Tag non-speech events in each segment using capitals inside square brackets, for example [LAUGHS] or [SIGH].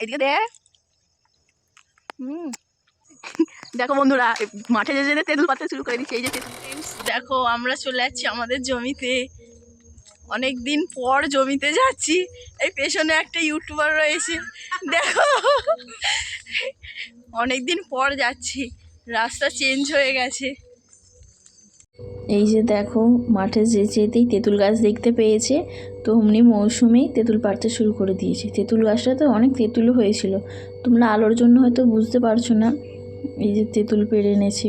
এদিকে দে হুম। [LAUGHS] দেখো বন্ধুরা মাঠে যে যে তেঁতুল পাতা শুরু করে দিচ্ছে এই যে দেখো আমরা চলে যাচ্ছি আমাদের জমিতে। অনেক দিন পর জমিতে যাচ্ছি। এই পেছনে একটা ইউটিউবার রয়েছে। দেখো। অনেক দিন পর যাচ্ছি। রাস্তা চেঞ্জ হয়ে গেছে। এই যে দেখো, মাঠে যে যেতেই তেঁতুল গাছ দেখতে পেয়েছে তো অমনি মৌসুমেই তেঁতুল পাড়তে শুরু করে দিয়েছে। তেঁতুল গাছটাতে অনেক তেঁতুলও হয়েছিল। তোমরা আলোর জন্য হয়তো বুঝতে পারছ না, এই যে তেঁতুল পেড়ে এনেছি।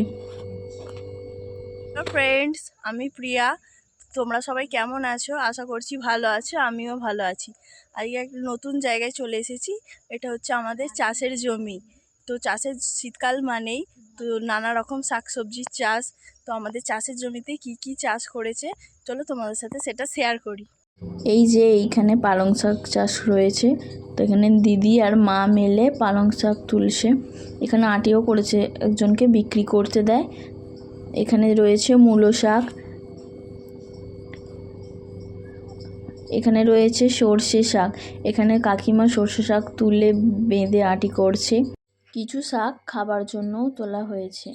ফ্রেন্ডস আমি প্রিয়া। তোমরা সবাই কেমন আছো? আশা করছি ভালো আছো, আমিও ভালো আছি। আজকে একটা নতুন জায়গায় চলে এসেছি, এটা হচ্ছে আমাদের চাষের জমি। তো চাষের শীতকাল মানেই তো নানা রকম শাকসবজির চাষ। তো আমাদের চাষের জমিতে কি কি চাষ করেছে, চলো তোমাদের সাথে সেটা শেয়ার করি। এই যে এইখানে পালং শাক চাষ রয়েছে, তো এখানে দিদি আর মা মেলে পালং শাক তুলছে। এখানে আটিও করেছে, একজনকে বিক্রি করতে দেয়। এখানে রয়েছে মূলো শাক। এখানে রয়েছে সর্ষে শাক। এখানে কাকিমা সর্ষে শাক তুলে বেঁধে আটি করছে। কিছু শাক খাবার জন্যও তোলা হয়েছে।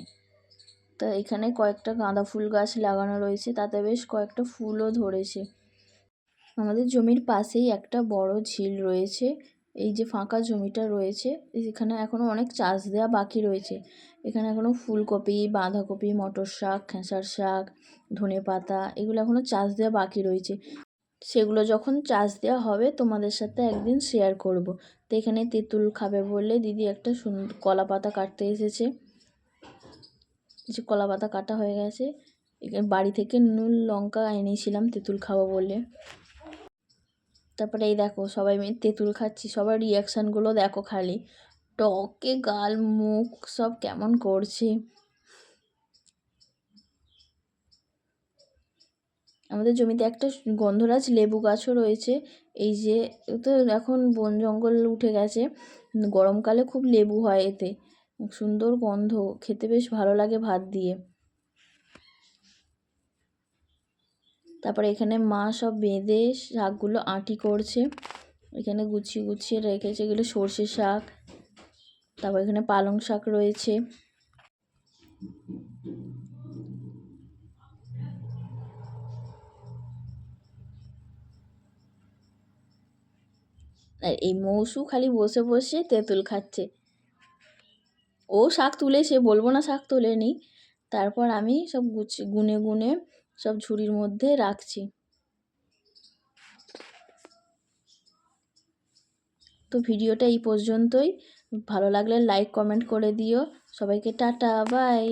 তা এখানে কয়েকটা গাঁদা ফুল গাছ লাগানো রয়েছে, তাতে বেশ কয়েকটা ফুলও ধরেছে। আমাদের জমির পাশেই একটা বড় ঝিল রয়েছে, এই যে ফাঁকা জমিটা রয়েছে, এখানে এখনও অনেক চাষ দেওয়া বাকি রয়েছে। এখানে এখনও ফুলকপি, বাঁধাকপি মটর শাক খেসার শাক ধনে পাতা এগুলো এখনও চাষ দেওয়া বাকি রয়েছে। সেগুলো যখন চাষ দেওয়া হবে, তোমাদের সাথে একদিন শেয়ার করব। তো এখানে তেঁতুল খাবে বলে দিদি একটা সুন্দর কলা পাতা কাটতে এসেছে। যে কলা পাতা কাটা হয়ে গেছে। এখানে বাড়ি থেকে নুন, লঙ্কা এনেছিলাম তেঁতুল খাব বলে। তারপরে এই দেখো সবাই মিলে তেঁতুল খাচ্ছি, সবার রিয়াকশানগুলো দেখো খালি। টকে গাল, মুখ সব কেমন করছে। আমাদের জমিতে একটা গন্ধরাজ লেবু গাছও রয়েছে। এই যে, তো এখন বন জঙ্গল উঠে গেছে। গরমকালে খুব লেবু হয় এতে। সুন্দর গন্ধ, খেতে বেশ ভালো লাগে ভাত দিয়ে। তারপরে এখানে মা সব বেঁধে শাকগুলো আঁটি করছে। এখানে গুছিয়ে গুছিয়ে রেখেছে। এগুলো সর্ষে শাক। তারপর এখানে পালং শাক রয়েছে। আর এই মৌসু খালি বসে বসে তেঁতুল খাচ্ছে। ও শাক তুলেছে বলব না শাক তোলেনি তারপর আমি সব গুছি, গুনে গুনে সব ঝুড়ির মধ্যে রাখছি। তো ভিডিওটা এই পর্যন্তই। ভালো লাগলে লাইক কমেন্ট করে দিও। সবাইকে টাটা বাই